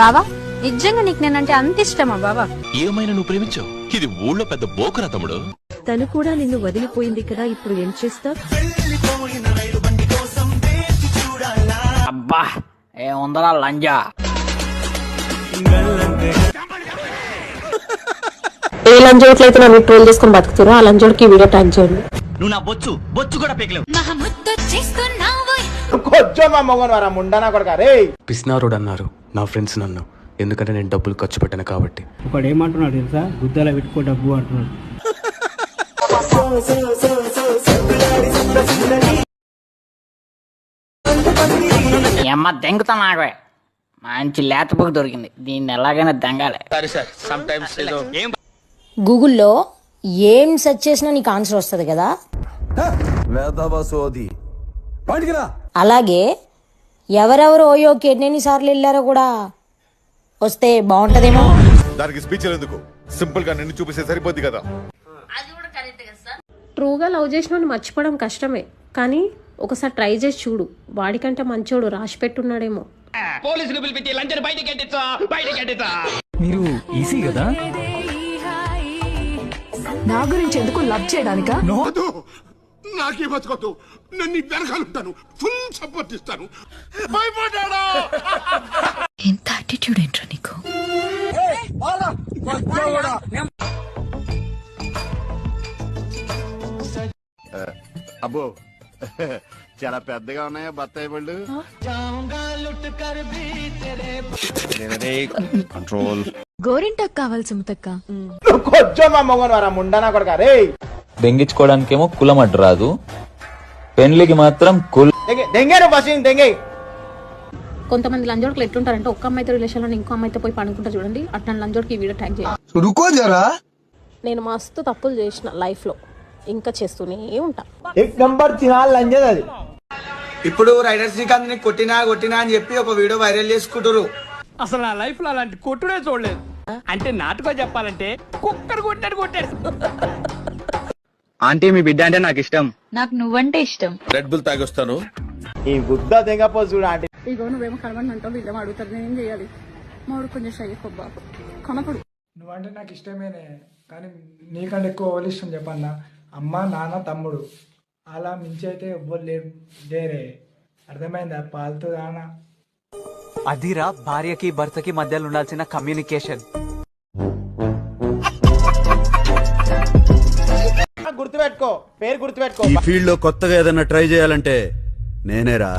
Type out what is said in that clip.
బావా నిజంగా నీకు నేనంటే అంత ఇష్టమా బావా? ఏమైనా నువ్వు ప్రేమించావు? ఇది ఊళ్ళో పెద్ద బోకురా తమ్ముడు. తను కూడా నిన్ను వదిలిపోయింది కదా ఇప్పుడు ఏం చేస్తావ్? అబ్బా ఏముందరా లంజా? ఏ లంజోట్లయితే నన్ను ట్రోల్ చేసుకుని బతుకుతారో ఆ లంజోడికి వీడియో ట్యాగ్ చేయండి. నువ్వు నా బొచ్చు బొచ్చు కూడా పీకలేవు. పిస్నారుడు అన్నారు. నా ఫ్రెండ్స్ నన్ను. ఎందుకంటే నేను డబ్బులు ఖర్చు పెట్టాను కాబట్టి. ఒకడు ఏమంటున్నాడు తెలుసా? గుద్దల పెట్టుకో డబ్బు అంటున్నాడు. అమ్మ దెంగుతా నాకే మంచి లేత బుక్ దొరికింది. దీన్ని ఎలాగైనా దెంగాలి. గూగుల్లో ఏం సెర్చ్ చేసినా నీకు ఆన్సర్ వస్తుంది కదా? అలాగే ఎవరెవరు ఓయోకి సార్లు వెళ్ళారో కూడా వస్తే బాగుంటదేమో. దానికి స్పీచ్ ఎందుకు? సింపుల్గా నిన్ను చూపిస్తే సరిపోద్ది కదా. ట్రూగా లవ్ చేసిన మర్చిపోవడం కష్టమే కానీ ఒకసారి ట్రై చేసి చూడు. వాడికంటే మంచోడు రాసి పెట్టున్నాడేమో. పోలీసులు పిలిపించి లంచని బయటికి ఎట్టించా బయటికి ఎట్టించా మీరు ఈజీ కదా? నా గురించి ఎందుకు లవ్ చేయడానికా? నాకే బతకొద్దు? నన్ను వెనకాలంటాను ఫుల్ సపోర్ట్ ఇస్తాను. ఎంత అటిట్యూడ్ ఏంట్రా నీకు? అబ్బో చాలా పెద్దగా ఉన్నాయా బత్తాయి పళ్ళు కంట్రోల్ గోరింటకు కావాలి సుమతక్క. దెంగించుకోవడానికేమో కులం అడ్డు రాదు. పెండ్లికి మాత్రం కుల్ కొంతమంది లంజోడ్కి ఎట్లుంటారంటే ఒక్క అమ్మాయితో రిలేషన్లో ఇంకో అమ్మాయితో పోయి పడుకుంటారు చూడండి అట్లా లంజోడ్కి ఈ వీడియో ట్యాగ్ చేయండి. నేను మస్తు తప్పులు చేసిన లైఫ్లో ఇంకా చేస్తూనే ఉంటా. ఇప్పుడు రైడర్ శ్రీకాంత్ని కొట్టినా కొట్టినా అని చెప్పి ఒక వీడియో వైరల్ చేసుకుంటారు అసలు నా లైఫ్లో అలాంటి కొట్టుడే చూడలేదు. అంటే నాటుగా చెప్పాలంటే కుక్కర్ కొట్టాడు కొట్టాడు. ఆంటీ మీ బిడ్డ అంటే నాకు ఇష్టం. నాకు నువ్వంటే ఇష్టం. Red bull తాగొస్తాను. ఇగో నువ్వేమో కలవండి అంటావు వీళ్ళేమో అడుగుతారు నేను ఏం చేయాలి మాడు కొంచెం షై కొబ్బా కనపడు నువ్వంటే నాకు ఇష్టమేనే కానీ నీకంటే ఎక్కువ ఎవరు ఇష్టం చెప్పన్నా? అమ్మ నాన్న తమ్ముడు. అలా మించి అయితే ఎవ్వరు లేరు లేరే. అర్థమైందా? పాలతో దానా అదిరా భార్యకి భర్తకి మధ్యలో ఉండాల్సిన కమ్యూనికేషన్. గుర్తుపెట్టుకో పేరు గుర్తుపెట్టుకో. ఈ ఫీల్డ్లో కొత్తగా ఏదైనా ట్రై చేయాలంటే నేనేరా.